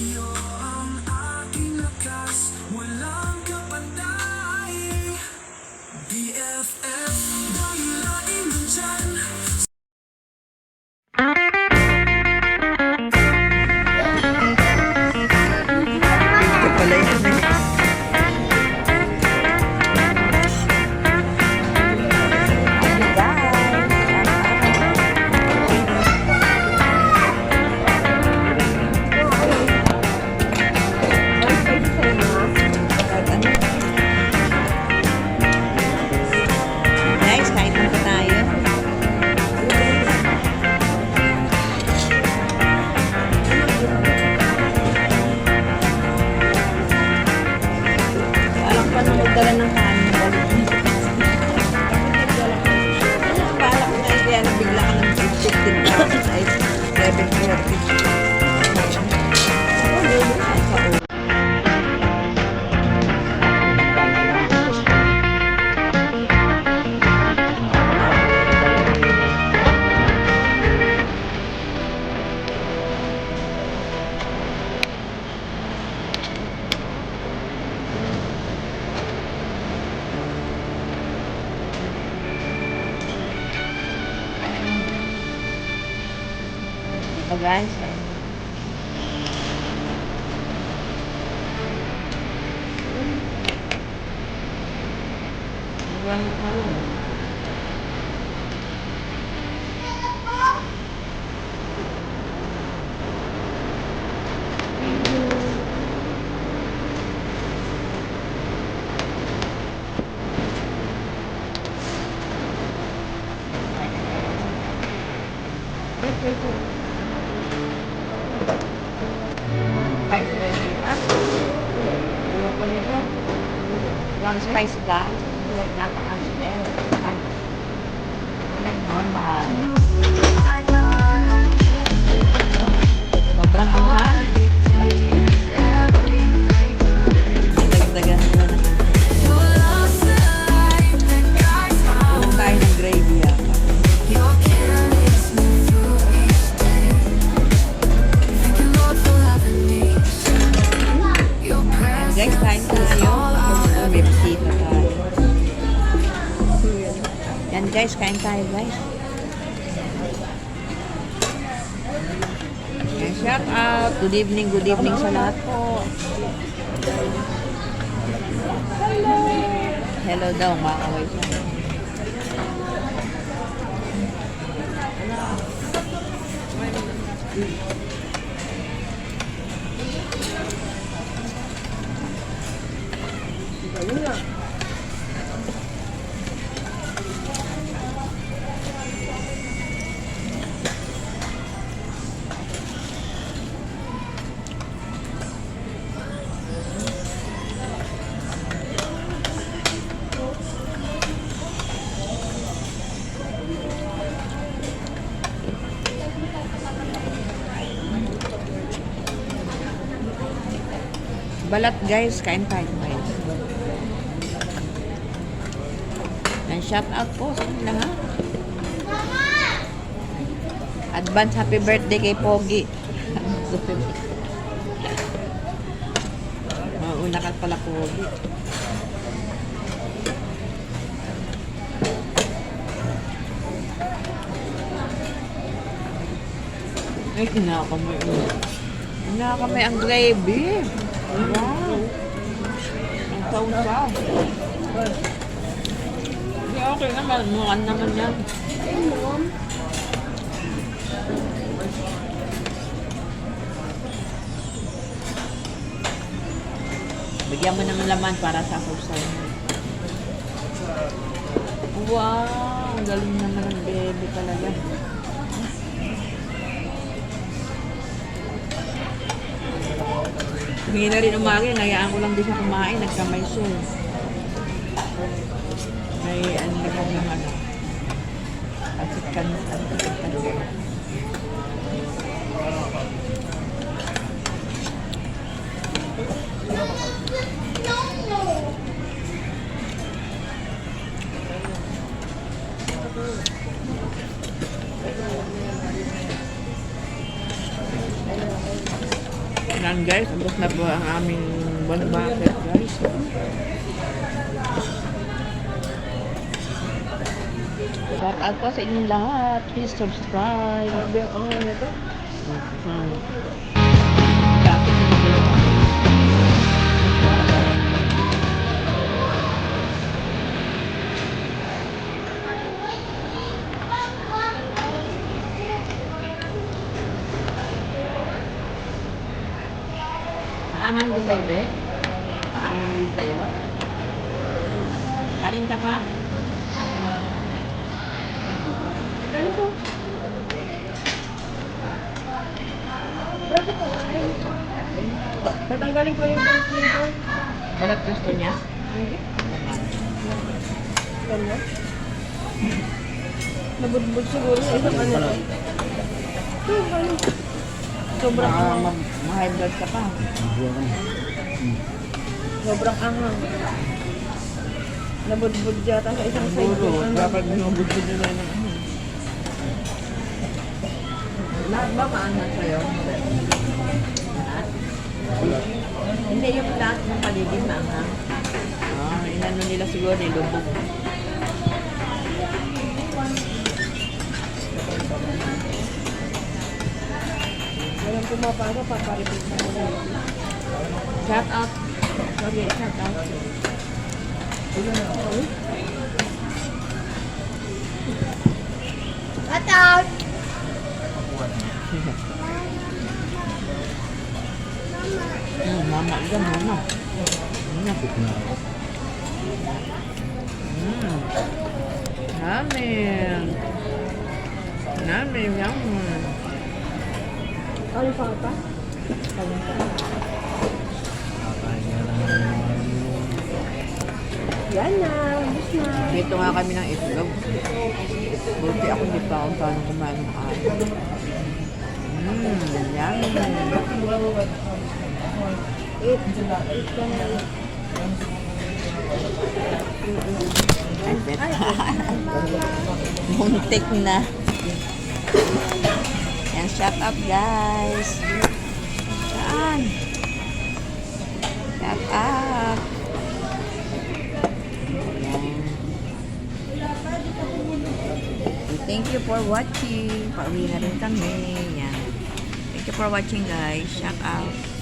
your pa guys. Iwan ano. Spice ready. Ah. Nito. Yung spice ka. Napaka-spell. Normal. Sobrang anghang. Shout out. Good evening, good evening sa lahat po. Hello. Hello daw, makakaway siya. Balat guys, kain tayo guys. And shout out po sa lahat. Advance happy birthday kay Pogi. Mauna ka pala Pogi. Ay, kinakamay. Kinakamay ang gravy. Wow. Ang sausaw. Hindi, okay naman. Mukan naman yan. Bigyan mo naman laman para sa sausaw. Wow! Ang galing naman ng baby talaga. Hindi na rin umagi, nayaan ko lang din siya kumain, nagkamay siya. eh. May ano na kami ng ano. Asikan, asikan. Guys, abot na po ang aming bucket guys. Shout out po sa inyong lahat. Please subscribe. Ang ano nito? Hmm. Aangan din kayo, be? Aangan din kayo? Karin ka pa? Ano to? Tatanggalin ko yung flavor. Balat gusto niya? Ano? Nabudbud siguro sa isang ano to. Ito, ano? Sobrang Baka anghang. ma- ma-high blood ka pa. Sobrang anghang. Nabudbud yata sa isang side Siguro, dapat binubudbud nila ng ano. Lahat ba maanghang sa'yo? Lahat? Hindi, yung lahat ng paligid maanghang. Ah, inano nila siguro nilubog. Pumapasok, paparipin sa mga. Shout out. Okay, shout out. Cut out! Hmm, mama, yan, mama. Mama. Hmm. Namin. Namin, yummy. Ano pa pa? Yan na, ubus na. Dito nga kami ng itlog. Buti ako hindi pa ako paano kumain ng kain. Mmm, yummy. Eight. Eight ka na. Muntik na. Yan, shut up guys. Saan? Shut up. Yan. Thank you for watching. Pauwi na rin kami. Yan. Thank you for watching guys. Shout out.